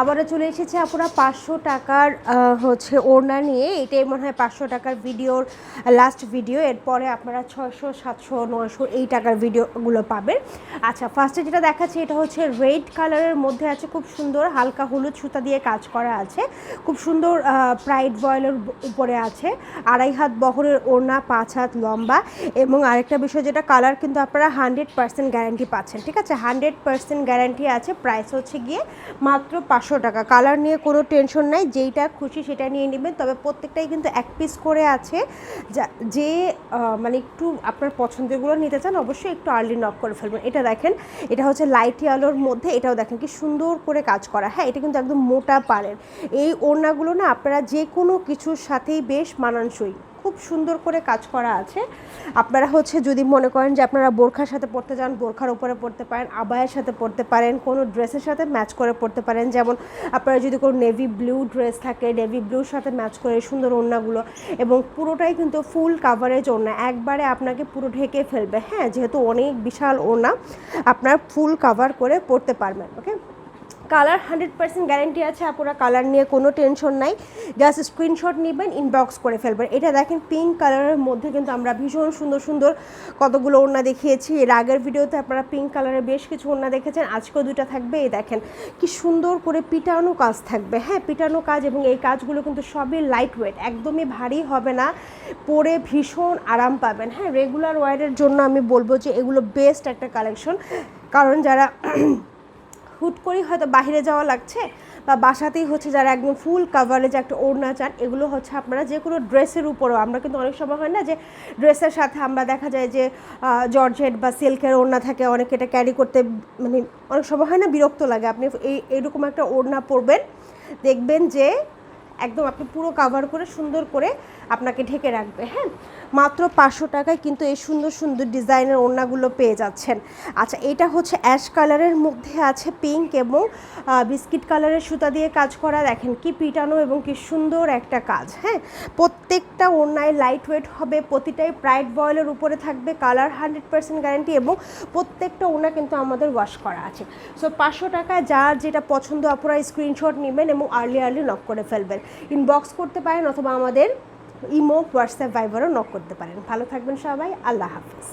আবারও চলে এসেছে আপুরা পাঁচশো টাকার হচ্ছে ওড়না নিয়ে। এটাই মনে হয় পাঁচশো টাকার ভিডিওর লাস্ট ভিডিও এরপরে আপনারা ছয়শো, সাতশো, নয়শো এই টাকার ভিডিওগুলো পাবেন। আচ্ছা ফার্স্টে যেটা দেখাচ্ছে, এটা হচ্ছে রেড কালারের মধ্যে আছে, খুব সুন্দর হালকা হলুদ সুতা দিয়ে কাজ করা আছে। খুব সুন্দর প্রাইড বয়েলের উপরে আছে। আড়াই হাত বহরের ওড়না, পাঁচ হাত লম্বা। এবং আরেকটা বিষয় যেটা কালার কিন্তু আপনারা হান্ড্রেড পার্সেন্ট গ্যারান্টি পাচ্ছেন, ঠিক আছে? হান্ড্রেড পার্সেন্ট গ্যারান্টি আছে প্রাইস হচ্ছে গিয়ে মাত্র পাঁচশো টাকা। কালার নিয়ে কোনো টেনশন নাই, যেইটা খুশি সেটা নিয়ে নেবেন। তবে প্রত্যেকটাই কিন্তু এক পিস করে আছে। যা- যে মানে একটু আপনার পছন্দেরগুলো নিতে চান, অবশ্যই একটু আর্লি নক করে ফেলবেন। এটা দেখেন, এটা হচ্ছে লাইট আলোর মধ্যে, এটাও দেখেন কি সুন্দর করে কাজ করা। হ্যাঁ এটা কিন্তু একদম মোটা পাড়ের। এই ওড়নাগুলো না আপনারা যে কোনো কিছুর সাথেই বেশ মানানসই। খুব সুন্দর করে কাজ করা আছে। আপনারা হচ্ছে যদি মনে করেন যে আপনারা বোরখার সাথে পড়তে চান, বোরখার উপরে পড়তে পারেন, আবায়ের সাথে পড়তে পারেন, কোনো ড্রেসের সাথে ম্যাচ করে পড়তে পারেন। যেমন আপনারা যদি কোনো নেভি ব্লু ড্রেস থাকে, নেভি ব্লুর সাথে ম্যাচ করে সুন্দর ওড়নাগুলো এবং পুরোটাই কিন্তু ফুল কাভারেজ ওড়না, একবারে আপনাকে পুরো ঢেকে ফেলবে। হ্যাঁ যেহেতু অনেক বিশাল ওড়না, আপনার ফুল কাভার করে পড়তে পারবেন okay colour hundred percent guarantee আছে আপনারা কালার নিয়ে কোনো টেনশন নাই। জাস্ট স্ক্রিনশট নেবেন ইনবক্স করে ফেলবেন। এটা দেখেন পিঙ্ক কালারের মধ্যে কিন্তু আমরা ভীষণ সুন্দর সুন্দর কতগুলো ওড়না দেখিয়েছি। এর আগের ভিডিওতে আপনারা পিঙ্ক কালারের বেশ কিছু ওড়না দেখেছেন, আজকেও দুটো থাকবে। এই দেখেন কি সুন্দর করে পিটানো কাজ থাকবে। হ্যাঁ পিটানো কাজ এবং এই কাজগুলো কিন্তু সবই লাইট ওয়েট একদমই ভারী হবে না। পরে ভীষণ আরাম পাবেন। হ্যাঁ রেগুলার ওয়ারের জন্য আমি বলব যে এগুলো বেস্ট একটা কালেকশন কারণ যারা হুট করেই হয়তো বাহিরে যাওয়া লাগছে বা বাসাতেই হচ্ছে যারা একদম ফুল কাভারেজ একটা ওড়না চান, এগুলো হচ্ছে আপনারা যে কোনো ড্রেসের উপরও। আমরা কিন্তু অনেক সময় হয় না যে ড্রেসের সাথে আমরা দেখা যায় যে জর্জেট বা সিল্কের ওড়না থাকে, অনেকে এটা ক্যারি করতে মানে অনেক সময় হয় না বিরক্ত লাগে। আপনি এই এরকম একটা ওড়না পরবেন, দেখবেন যে একদম আপনি পুরো কাভার করে সুন্দর করে আপনাকে ঢেকে রাখবে হ্যাঁ? মাত্র পাঁচশো টাকায় কিন্তু এই সুন্দর সুন্দর ডিজাইনের ওড়নাগুলো পেয়ে যাচ্ছেন। আচ্ছা এটা হচ্ছে অ্যাশ কালারের মধ্যে আছে পিঙ্ক এবং বিস্কিট কালারের সুতা দিয়ে কাজ করা। দেখেন কি পিটানো এবং কি সুন্দর একটা কাজ হ্যাঁ? প্রত্যেকটা ওড়নায় লাইট ওয়েট হবে, প্রতিটাই প্রাইড বয়েলের উপরে থাকবে কালার হান্ড্রেড পার্সেন্ট গ্যারান্টি এবং প্রত্যেকটা ওড়না কিন্তু আমাদের ওয়াশ করা আছে। সো পাঁচশো টাকায় যার যেটা পছন্দ, আপনারা স্ক্রিনশট নেবেন এবং আর্লি আর্লি নক করে ফেলবেন। ইনবক্স করতে পারেন অথবা আমাদের ইমো হোয়াটসঅ্যাপ ভাইবারও নক করতে পারেন। ভালো থাকবেন সবাই, আল্লাহ হাফিজ।